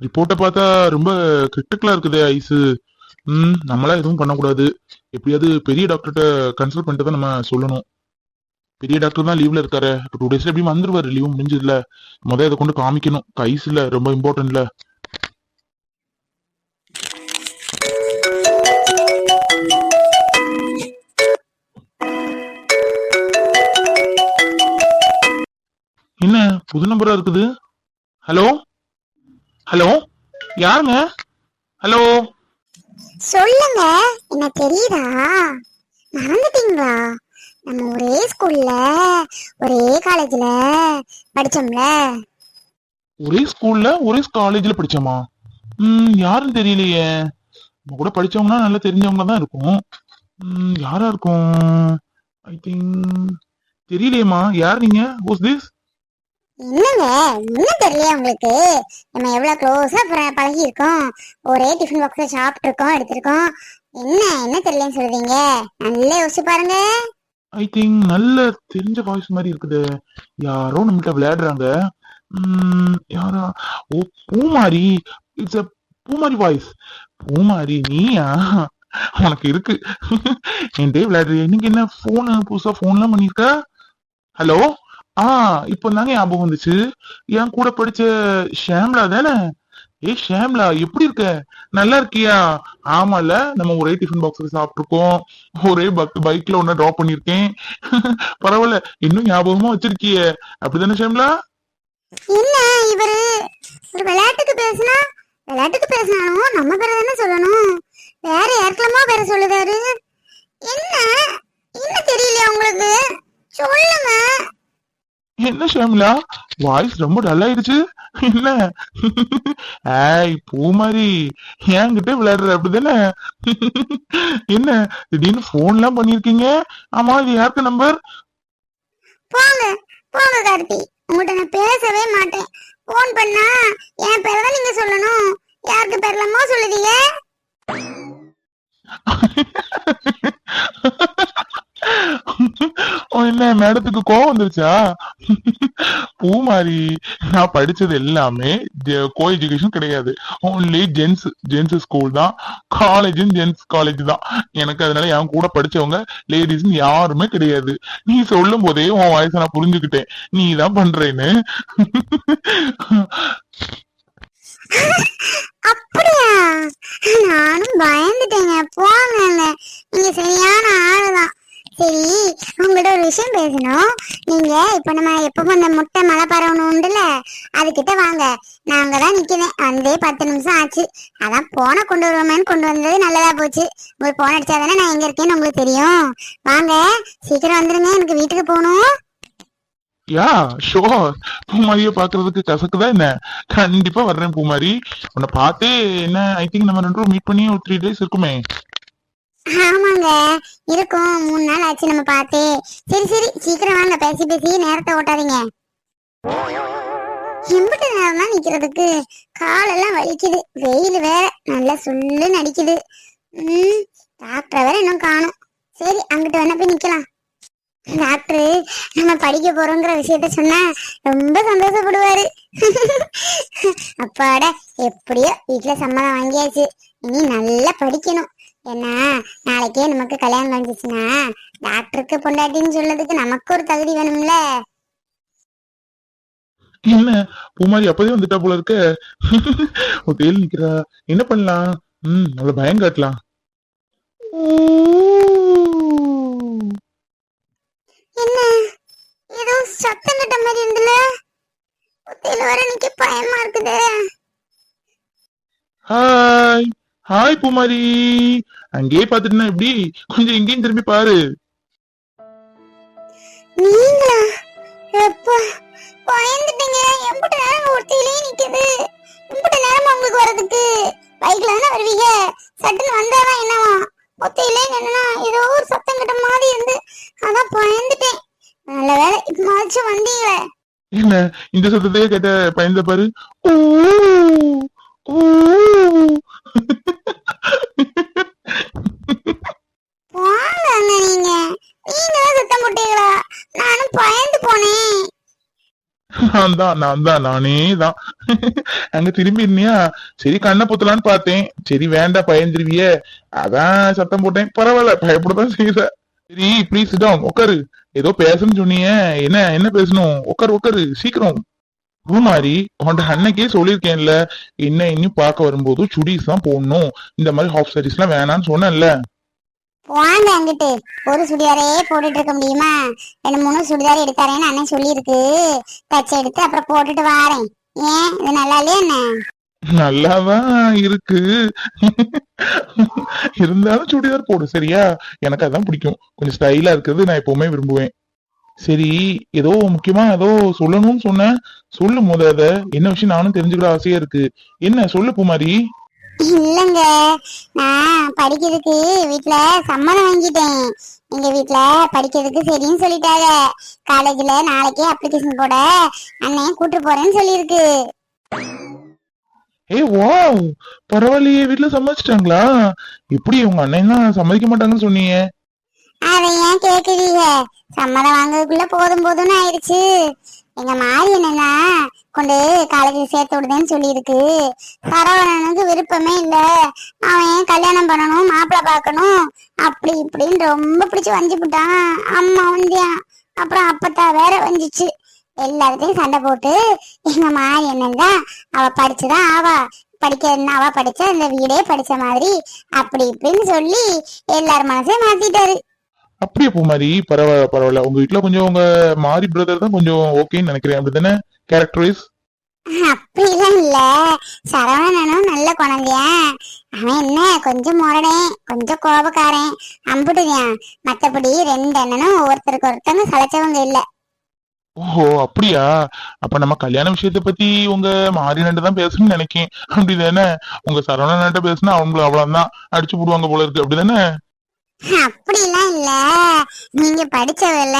ரிப்போர்ட்டை பார்த்தா ரொம்ப கிரிட்டிக்கலா இருக்குதே ஐஸு ம் நம்மளா எதுவும் பண்ணக்கூடாது. எப்படியாவது பெரிய டாக்டர்கிட்ட கன்சல்ட் பண்ணிட்டு தான் நம்ம சொல்லணும். பெரிய டாக்டர் தான் லீவ்ல இருக்காரு. டூ டேஸ்ல எப்படியும் வந்துருவாரு லீவ் முடிஞ்சதுல முத இதை கொண்டு காமிக்கணும். ஐஸ்ல ரொம்ப இம்பார்ட்டன்ட்ல என்ன புது நம்பரா இருக்குது? ஹலோ ஹலோ யாருங்க? ஹலோ? சொல்லுங்க என்ன தெரியுதா? மறந்துட்டீங்களா? நம்ம ஒரே ஸ்கூல்ல ஒரே காலேஜ்ல படிச்சோம்ல. ஒரே ஸ்கூல்ல ஒரே காலேஜ்ல படிச்சோமா? ம் யாருன்னு தெரியலையே. நம்ம கூட படிச்சவங்கன்னா நல்லா தெரிஞ்சவங்க தான் இருக்கும். ம் யாரா இருக்கும்? ஐ திங்க் தெரியலையேம்மா. யார் நீங்க? ஹூஸ் திஸ் என்னங்க இன்னும் தெரியலையா உங்களுக்கு. நம்ம எவ்வளோ க்ளோஸா பழகி இருக்கோம் ஒரே டிஃபன் பாக்ஸ்ல சாப்பிட்டு இருக்கோம் எடுத்திருக்கோம். என்ன என்ன தெரியலன்னு சொல்றீங்க? நல்லா யோசிச்சு பாருங்க. ஐ திங்க் நல்ல தெரிஞ்ச வாய்ஸ் மாதிரி இருக்குது. யாரோ நம்மகிட்ட விளையாடுறாங்க. யாரா? ஓ பூமாரி. இட்ஸ் அ பூமாரி வாய்ஸ் பூமாரி நீயா? உனக்கு இருக்கு. என்கிட்ட விளையாடுறிய? இன்னைக்கு என்ன போனு புதுசா போன்லாம் பண்ணிருக்க ஹலோ ஆ இப்போ தாங்க ஞாபகம் வந்துச்சு. என் கூட படிச்ச ஷாம்லா தானே? ஏ ஷாம்லா எப்படி இருக்க? நல்லா இருக்கியா? ஆமால நம்ம ஒரே டிஃபன் பாக்ஸ்ல சாப்பிட்டுருக்கோம். ஒரே பைக்ல ஒன்னு டிராப் பண்ணிருக்கேன் பரவாயில்ல இன்னும் ஞாபகமா வச்சிருக்கிய. அப்படிதானே ஷாம்லா? என்ன இவரு ஒரு விளையாட்டுக்கு பேசினா விளையாட்டுக்கு பேசினாலும் நம்ம பேரை தானே சொல்லணும். வேற யாருக்கலாமா பேரை சொல்லுதாரு. என்ன தெரியலையா உங்களுக்கு சொல்லுங்க என்ன ஷாம்லா வாய்ஸ் ரொம்ப டல் ஆயிடுச்சு. என்ன? ஏய் பூ மாதிரி என்கிட்ட விளையாடுற அப்படிதானே? என்ன திடீர்னு போன் எல்லாம் பண்ணிருக்கீங்க? ஆமா இது யாருக்கு நம்பர் போங்க போங்க கார்த்தி. உங்கள்கிட்ட நான் பேசவே மாட்டேன். ஃபோன் பண்ணா என் பேரை தான் நீங்க சொல்லணும். யாருக்கு பேர்லாமோ சொல்லுதீங்க ஓ, என்ன? மேடத்துக்கு கோவம் வந்துருச்சா? பூமாரி நான் படிச்சது எல்லாமே கோ எஜுகேஷன் கிடையாது. ஓன்லி ஜென்ஸ் ஜென்ஸ் ஸ்கூல் தான். காலேஜும் ஜென்ஸ் காலேஜ் தான். எனக்கு அதனால என் கூட படிச்சவங்க லேடிஸ் யாருமே கிடையாது. நீ சொல்லும் போதே உன் வயசை நான் புரிஞ்சுக்கிட்டேன். நீ தான் பண்றேன்னு. அப்படியா? நானும் பயந்துட்டேங்க. போங்க நீங்க சரியான ஆளுதான். சரி உங்கள்ட்ட ஒரு விஷயம் பேசணும். நீங்க இப்ப நம்ம எப்பவும் அந்த முட்டை மழை பரவணும் உண்டுல? அதுக்கிட்ட வாங்க. நான் அங்கதான் நிக்கிறேன். வந்தே பத்து நிமிஷம் ஆச்சு. அதான் போனை கொண்டு வருவோமேன்னு கொண்டு வந்தது நல்லதா போச்சு. உங்களுக்கு போன் அடிச்சாதானே நான் எங்க இருக்கேன்னு உங்களுக்கு தெரியும். வாங்க சீக்கிரம் வந்துருங்க. எனக்கு வீட்டுக்கு போகணும். யா ஷோர் பூமாரிய பாக்குறதுக்கு கசக்குதா என்ன? கண்டிப்பா வர்றேன் பூமாரி. உன்னை பார்த்தே என்ன ஐ திங்க் நம்ம ரெண்டு மீட் பண்ணி ஒரு த்ரீ டேஸ் இருக்குமே. ஆமாங்க. இருக்கும். மூணு நாள் ஆச்சு நம்ம பார்த்து. சரி சரி. சீக்கிரம் வாங்க. பேசி பேசி நேரத்தை ஓட்டாதீங்க. எம்பிட்டு நேரம் நிக்கிறதுக்கு. காலெல்லாம் வலிக்குது. வெயில் வேற. நல்லா சுள்ளு நடிக்குது ம். டாக்டரை வேற இன்னும் காணும். சரி அங்கிட்ட வேணா போய் நிக்கலாம். டாக்டர் நம்ம படிக்க போறோங்கிற விஷயத்த சொன்னா ரொம்ப சந்தோஷப்படுவாரு. அப்பாட எப்படியோ வீட்டுல சம்மதம் வாங்கியாச்சு. இனி நல்லா படிக்கணும். ஏன்னா நாளைக்கே நமக்கு கல்யாணம் வந்துச்சுன்னா டாக்டருக்கு பொண்டாட்டின்னு சொல்லதுக்கு நமக்கு ஒரு தகுதி வேணும்ல? என்ன? பூமாரி அப்பதே வந்துட்டா போல இருக்க. ஒரு நிக்கிறா. என்ன பண்ணலாம்? ம் நல்ல பயம் காட்டலாம் என்ன ஏதோ சத்தம் கட்ட மாதிரி இருந்துல ஒத்தையில வர நிக்க பயமா இருக்குதே ஹாய் பூமாரி அங்கேயே பாத்துட்டுனா எப்படி? கொஞ்சம் இங்கேயும் திரும்பி பாரு. நீங்களா? எப்பா பயந்துட்டீங்க எம்பிட்டு நேரம் ஒத்தையிலே நிக்குது. எம்பிட்டு நேரம் உங்களுக்கு வர்றதுக்கு? பைக்ல தானே வருவீங்க? சட்டுன்னு வந்தாதான் என்னவா? ஒத்தையிலே நின்னா ஏதோ ஒரு சத்தம் கட்ட மாதிரி இருந்து அதான் பயந்துட்டேன். நல்ல வேலை வந்தீங்களே. என்ன இந்த சத்தத்தையே கேட்ட பயந்த பாரு. ஊ, நான் தான் நான் தான் நானே தான் அங்க திரும்பி இருந்தியா? சரி கண்ணை புத்தலான்னு பார்த்தேன். சரி வேண்டாம் பயந்துருவியே. அதான் சத்தம் போட்டேன். பரவாயில்ல பயப்படதான் செய்யற சரி ப்ளீஸ் டவுன் உட்காரு. ஏதோ பேசணும்னு சொன்னீங்க என்ன என்ன பேசணும்? உட்காரு உட்காரு. சீக்கிரம். பூமாரி உன்ட அன்னைக்கே சொல்லியிருக்கேன்ல. என்ன இன்னும் பார்க்க வரும்போது சுடிஸ் தான் போடணும். இந்த மாதிரி ஹாஃப் சாரீஸ் எல்லாம் வேணாம்னு சொன்னேன்ல. வாங்க அங்கிட்டு. ஒரு சுடிதாரே போட்டுட்டு இருக்க முடியுமா? ரெண்டு மூணு சுடிதார் எடுத்தாரேன்னு அண்ணன் சொல்லியிருக்கு. தச்சு எடுத்து அப்புறம் போட்டுட்டு வாரேன். ஏன்? இது நல்லா இல்லையா என்ன? நல்லாதான் இருக்கு. இருந்தாலும் சுடிதார் போடு சரியா? எனக்கு அதான் பிடிக்கும். கொஞ்சம் ஸ்டைலா இருக்கிறது நான் எப்பவுமே விரும்புவேன். சரி ஏதோ முக்கியமா ஏதோ சொல்லணும்னு சொன்னேன். சொல்லு முத என்ன விஷயம் நானும் தெரிஞ்சுக்கிற ஆசையா இருக்கு. என்ன சொல்லு பூமாரி. இல்லங்க. நான் படிக்கிறதுக்கு வீட்ல சம்மதம் வாங்கிட்டேன். எங்க வீட்ல படிக்கிறதுக்கு சரின்னு சொல்லிட்டாங்க. காலேஜ்ல நாளைக்கே அப்ளிகேஷன் போட அண்ணன் கூட்டு போறேன்னு சொல்லியிருக்கு. ஏய் வாவ் பரவாயில்லையே வீட்டுல சம்மதிச்சிட்டாங்களா எப்படி உங்க அண்ணன் சம்மதிக்க மாட்டாங்கன்னு சொன்னீங்க? அதை ஏன் கேக்குறீங்க? சம்மதம் வாங்குறதுக்குள்ள போதும் போதும்னு ஆயிடுச்சு. எங்க மாறி என்னன்னா கொண்டு காலேஜ் சேர்த்து விடுதேன்னு சொல்லியிருக்கு. சரவணனுக்கு விருப்பமே இல்ல. அவன் ஏன் கல்யாணம் பண்ணணும் மாப்பிள்ளை பார்க்கணும்? அப்படி இப்படின்னு ரொம்ப பிடிச்சி வஞ்சி விட்டான் அம்மா வந்தியான் அப்புறம் அப்பத்தா வேற வஞ்சிச்சு. எல்லாத்தையும் சண்டை போட்டு எங்க மாறி என்னன்னா அவ படிச்சுதான் ஆவா. படிக்க என்னவா படிச்ச இந்த வீடே படிச்ச மாதிரி. அப்படி இப்படின்னு சொல்லி எல்லார் மனசையும் மாத்திட்டாரு. அப்படியே பூமாரி? பரவாயில்ல பரவாயில்ல. உங்க வீட்டுல கொஞ்சம் உங்க மாரி பிரதர் தான் கொஞ்சம் ஓகேன்னு நினைக்கிறேன். அப்படிதானே கேரக்டர் வைஸ் அப்படிலாம் இல்ல. சரவணனும் நல்ல குழந்தையா அவன் என்ன கொஞ்சம் முரடேன் கொஞ்சம் கோபக்காரன். அம்புட்டுதான். மத்தபடி ரெண்டு அண்ணனும் ஒருத்தருக்கு ஒருத்தங்க சளைச்சவங்க இல்ல. ஓஹோ அப்படியா? அப்ப நம்ம கல்யாண விஷயத்தை பத்தி உங்க மாறினண்ட தான் பேசணும்னு நினைக்கேன். அப்படிதானே? உங்க சரவணன்ட்ட பேசினா அவங்கள அவ்வளவுதான். அடிச்சு போடுவாங்க போல இருக்கு. அப்படிதானே? அப்படிலாம் இல்ல. நீங்க படிச்சவல்ல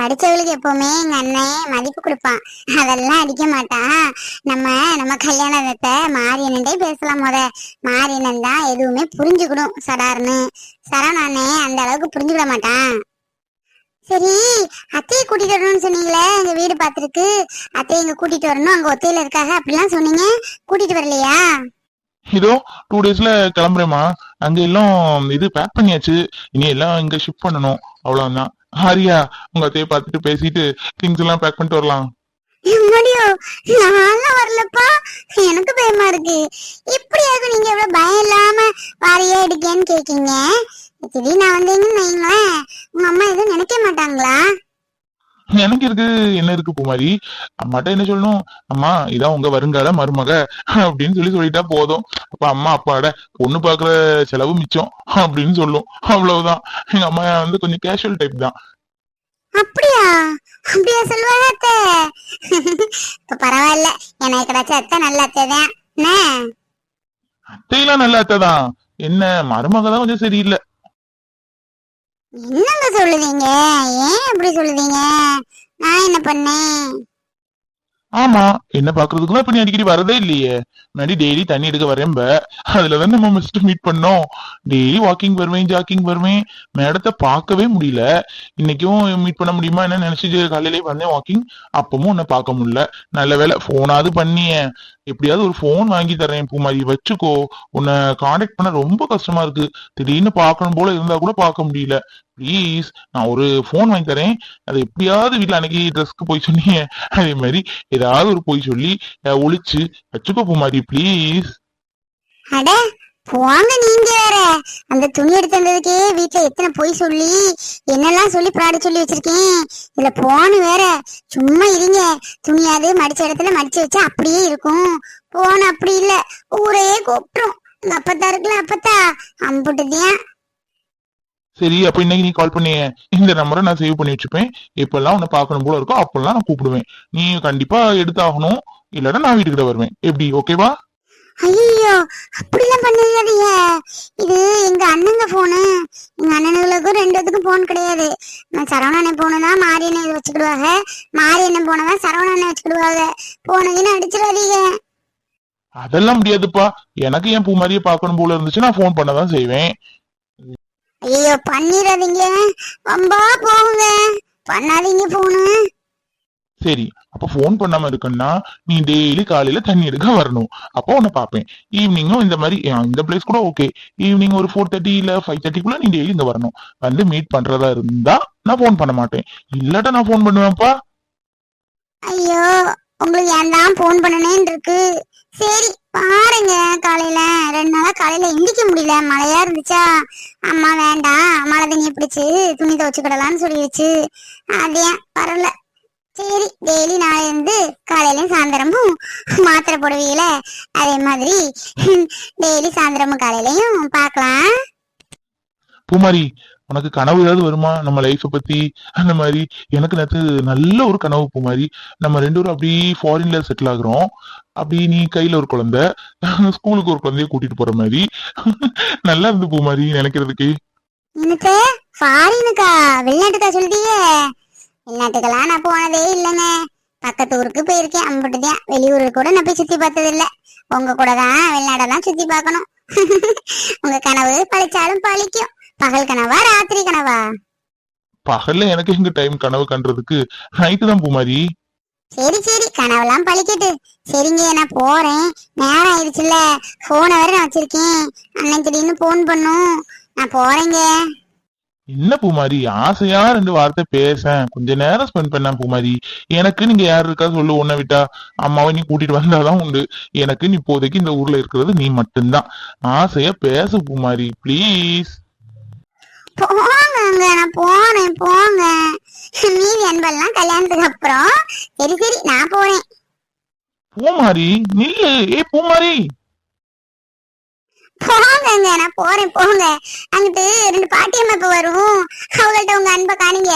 படிச்சவளுக்கு எப்பவுமே எங்க அண்ணன் மதிப்பு கொடுப்பான். அதெல்லாம் அடிக்க மாட்டான் நம்ம நம்ம கல்யாணத்தை மாரியனண்டே பேசலாம் முத. மாரியனன் தான் எதுவுமே புரிஞ்சுக்கணும் சடார்னு. சரவணனே அந்த அளவுக்கு புரிஞ்சுக்கிட மாட்டான். சரி அத்தையை கூட்டிட்டு வரணும்னு சொன்னீங்களே எங்க வீடு பாத்துருக்கு அத்தையை இங்க கூட்டிட்டு வரணும் அங்க ஒத்தையில இருக்காங்க அப்படிலாம் சொன்னீங்க. கூட்டிட்டு வரலையா? இதோ டூ டேஸ்ல கிளம்புறேம்மா. அங்க எல்லாம் இது பேக் பண்ணியாச்சு. இனி எல்லாம் இங்க ஷிஃப்ட் பண்ணணும். அவ்வளவுதான். ஹாரியா உங்க அத்தையை பார்த்துட்டு பேசிட்டு திங்ஸ் எல்லாம் பேக் பண்ணிட்டு வரலாம். முடியோ நான்லாம் வரலப்பா. எனக்கு பயமா இருக்கு. எப்படியாவது நீங்க எவ்வளவு பயம் இல்லாம வாரியா எடுக்கேன்னு கேக்கீங்க. திடீர்னு நான் வந்தீங்கன்னு வைங்களேன். உங்க அம்மா எதுவும் நினைக்க மாட்டாங்களா? எனக்கு இருக்கு என்ன இருக்கு பூமாரி? அம்மாட்ட என்ன சொல்லணும்? அம்மா இதான் உங்க வருங்கால மருமக அப்படின்னு சொல்லி சொல்லிட்டா போதும். அப்ப அம்மா அப்பாட பொண்ணு பாக்குற செலவு மிச்சம் அப்படின்னு சொல்லும். அவ்வளவுதான். எங்க அம்மா வந்து கொஞ்சம் கேஷுவல் டைப் தான். அப்படியா? அப்படியா சொல்லுவாங்க அத்தை. இப்ப பரவாயில்ல. எனக்கு கிடைச்ச அத்தை நல்ல அத்தை தான். அத்தையெல்லாம் நல்ல அத்தை தான். என்ன மருமக தான் கொஞ்சம் சரியில்லை. என்னங்க சொல்லுதீங்க? ஏன் அப்படி சொல்லுதீங்க? நான் என்ன பண்ணேன்? ஆமா என்ன பாக்குறதுக்கு இப்ப நீ அடிக்கடி வரதே இல்லையே. முன்னாடி டெய்லி தண்ணி எடுக்க வரேன்ப அதுலதான் நம்ம மிஸ்டர் மீட் பண்ணோம். டெய்லி வாக்கிங் வருவேன் ஜாக்கிங் வருவேன். மேடத்தை பார்க்கவே முடியல. இன்னைக்கும் மீட் பண்ண முடியுமா என்ன நினைச்சிட்டு காலையிலே வந்தேன் வாக்கிங் அப்பவும் உன்னை பார்க்க முடியல. நல்ல வேலை போனாவது பண்ணிய. எப்படியாவது ஒரு போன் வாங்கி தரேன் பூமாரி வச்சுக்கோ. உன்னை கான்டாக்ட் பண்ண ரொம்ப கஷ்டமா இருக்கு. திடீர்னு பார்க்கணும் போல இருந்தா கூட பார்க்க முடியல. ப்ளீஸ் நான் ஒரு போன் வாங்கி தரேன் அதை எப்படியாவது வீட்டில் அன்னைக்கு ட்ரெஸ்க்கு போய் சொன்னீங்க அதே மாதிரி ஏதாவது ஒரு போய் சொல்லி ஒழிச்சு வச்சுக்கோ பூமாரி ப்ளீஸ் அட போங்க நீங்க வேற. அந்த துணி எடுத்து வந்ததுக்கே வீட்டுல எத்தனை பொய் சொல்லி என்னெல்லாம் சொல்லி ப்ராடு சொல்லி வச்சிருக்கேன். இதுல போன வேற. சும்மா இருங்க. துணியாவது மடிச்ச இடத்துல மடிச்சு வச்சா அப்படியே இருக்கும். போன அப்படி இல்ல. ஊரையே கூப்பிட்டுரும். அப்பத்தா இருக்குல்ல அப்பத்தா? அம்புட்டுதியா சரி அப்ப இன்னைக்கு நீ கால் பண்ணிய இந்த நம்பரை நான் சேவ் பண்ணி வச்சுப்பேன். எப்பெல்லாம் உன்னை பார்க்கணும் போல இருக்கோ அப்பெல்லாம் நான் கூப்பிடுவேன். நீ கண்டிப்பா எடுத்தாகணும். இல்லைன்னா நான் வீட்டுக்கிட்ட வருவேன். எப்படி? ஓகேவா ஐயோ அப்படிலாம் பண்ணிடாதீங்க இது எங்க அண்ணங்க போனு எங்க அண்ணனுங்களுக்கும் ரெண்டு பேத்துக்கும் போன் கிடையாது. நான் சரவணனை போனதா மாரியனை வச்சுக்கிடுவாங்க. மாரியனை போனதா சரவணனை வச்சுக்கிடுவாங்க. போனதுன்னு அடிச்சிடாதீங்க. அதெல்லாம் முடியாதுப்பா. எனக்கு என் பூ மாதிரியே பார்க்கணும் போல இருந்துச்சு நான் ஃபோன் பண்ணதான் செய்வேன். ஐயோ பண்ணிடாதீங்க வம்பா போகுங்க. பண்ணாதீங்க போனு சரி அப்ப ஃபோன் பண்ணாம இருக்கன்னா நீ டெய்லி காலையில தண்ணி எடுக்க வரணும். அப்போ உன்னை பார்ப்பேன். ஈவினிங்கும் இந்த மாதிரி இந்த பிளேஸ் கூட ஓகே ஈவினிங் ஒரு ஃபோர் தேர்ட்டி இல்ல ஃபைவ் தேர்ட்டிக்குள்ள நீ டெய்லி இங்க வரணும். வந்து மீட் பண்றதா இருந்தா நான் ஃபோன் பண்ண மாட்டேன். இல்லாட்டா நான் ஃபோன் பண்ணுவேன்ப்பா. ஐயோ உங்களுக்கு ஏன் தான் போன் பண்ணனேன்னு இருக்கு. சரி பாருங்க காலையில. ரெண்டு நாளா காலையில எந்திக்க முடியல. மழையா இருந்துச்சா? அம்மா வேண்டாம். மழை தண்ணி பிடிச்சு துணி துவச்சுக்கிடலாம்னு சொல்லிடுச்சு அதே பரவாயில்ல. சரி டெய்லி நாளை இருந்து காலையிலயும் சாயந்தரமும் மாத்திரை போடுவீங்கள? அதே மாதிரி டெய்லி சாயந்தரமும் காலையிலயும் பார்க்கலாம். பூமாரி உனக்கு கனவு ஏதாவது வருமா? நம்ம லைஃப்பை பத்தி அந்த மாதிரி. எனக்கு நேற்று நல்ல ஒரு கனவு பூமாரி நம்ம ரெண்டு பேரும் அப்படி ஃபாரின்ல செட்டில் ஆகுறோம். அப்படி நீ கையில ஒரு குழந்தை ஸ்கூலுக்கு ஒரு குழந்தைய கூட்டிட்டு போற மாதிரி. நல்லா இருந்து மாதிரி நினைக்கிறதுக்கு. எனக்கு ஃபாரினுக்கா வெளிநாட்டுக்கா சொல்லிட்டீங்க வெளிநாட்டுக்கெல்லாம் நான் போனதே இல்லைங்க. பக்கத்து ஊருக்கு போயிருக்கேன் அம்பிட்டுதான். வெளியூருக்கு கூட நான் போய் சுத்தி பார்த்தது இல்ல உங்க கூட தான் வெளிநாடெல்லாம் சுத்தி பார்க்கணும். உங்க கனவு பழிச்சாலும் பழிக்கும். பகல் கனவா ராத்திரி கனவா? பகல்ல எனக்கு எங்க டைம் கனவு கண்டுறதுக்கு நைட்டு தான் பூமாரி. சரி சரி கனவெல்லாம் பழிக்கட்டு. சரிங்க நான் போறேன். நேரம் ஆயிடுச்சுல்ல. போனை வேற நான் வச்சிருக்கேன். அண்ணன் திடீர்னு போன் பண்ணும். நான் போறேங்க. என்ன பூமாரி? ஆசையா ரெண்டு வார்த்தை பேச கொஞ்ச நேரம் ஸ்பெண்ட் பண்ண பூமாரி. எனக்கு நீங்க யார் இருக்கா சொல்லு உன்னை விட்டா. அம்மாவை நீ கூட்டிட்டு வந்தாதான் உண்டு. எனக்கு இப்போதைக்கு இந்த ஊர்ல இருக்கிறது நீ மட்டும்தான். ஆசையா பேச பூமாரி ப்ளீஸ் போங்க நான் போனேன் போங்க. மீதி அன்பெல்லாம் கல்யாணத்துக்கு அப்புறம் சரி சரி நான் போறேன். பூமாரி நில்லு. ஏ பூமாரி. போங்கங்க நான் போறேன் போங்க. அங்கிட்டு ரெண்டு பாட்டியம்மா இப்ப வரும். அவங்கள்ட்ட உங்க அன்பை காணிங்க.